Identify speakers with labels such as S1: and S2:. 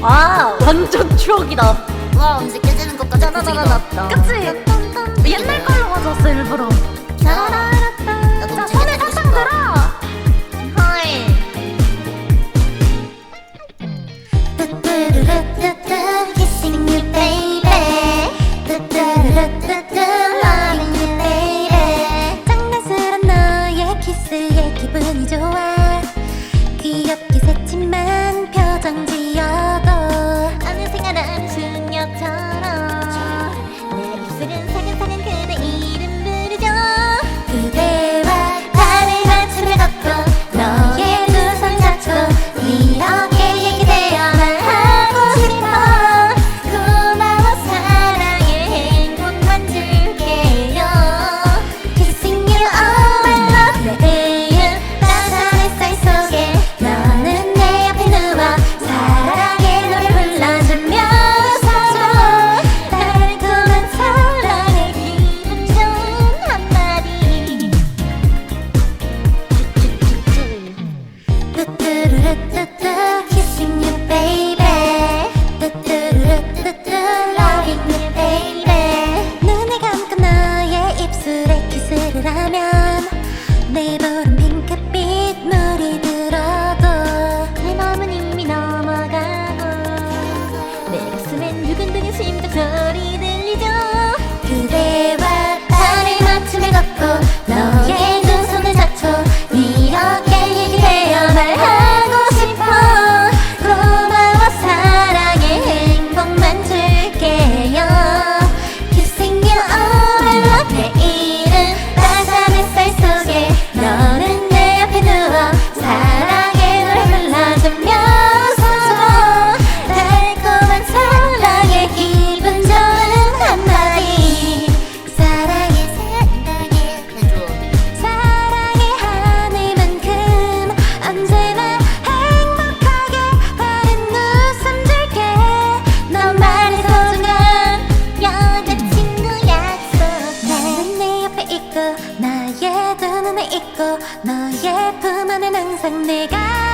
S1: 와 완전 추억이다.
S2: 와 움직여지는 것까지
S1: 짜다다다다. 그치? 네. 옛날 걸로 가져왔어 일부러.
S2: 짜라라라따.
S1: 손에
S2: 사탕
S1: 들어.
S3: 귀엽게 새침한 표정지.
S2: 너는
S3: 항상 내가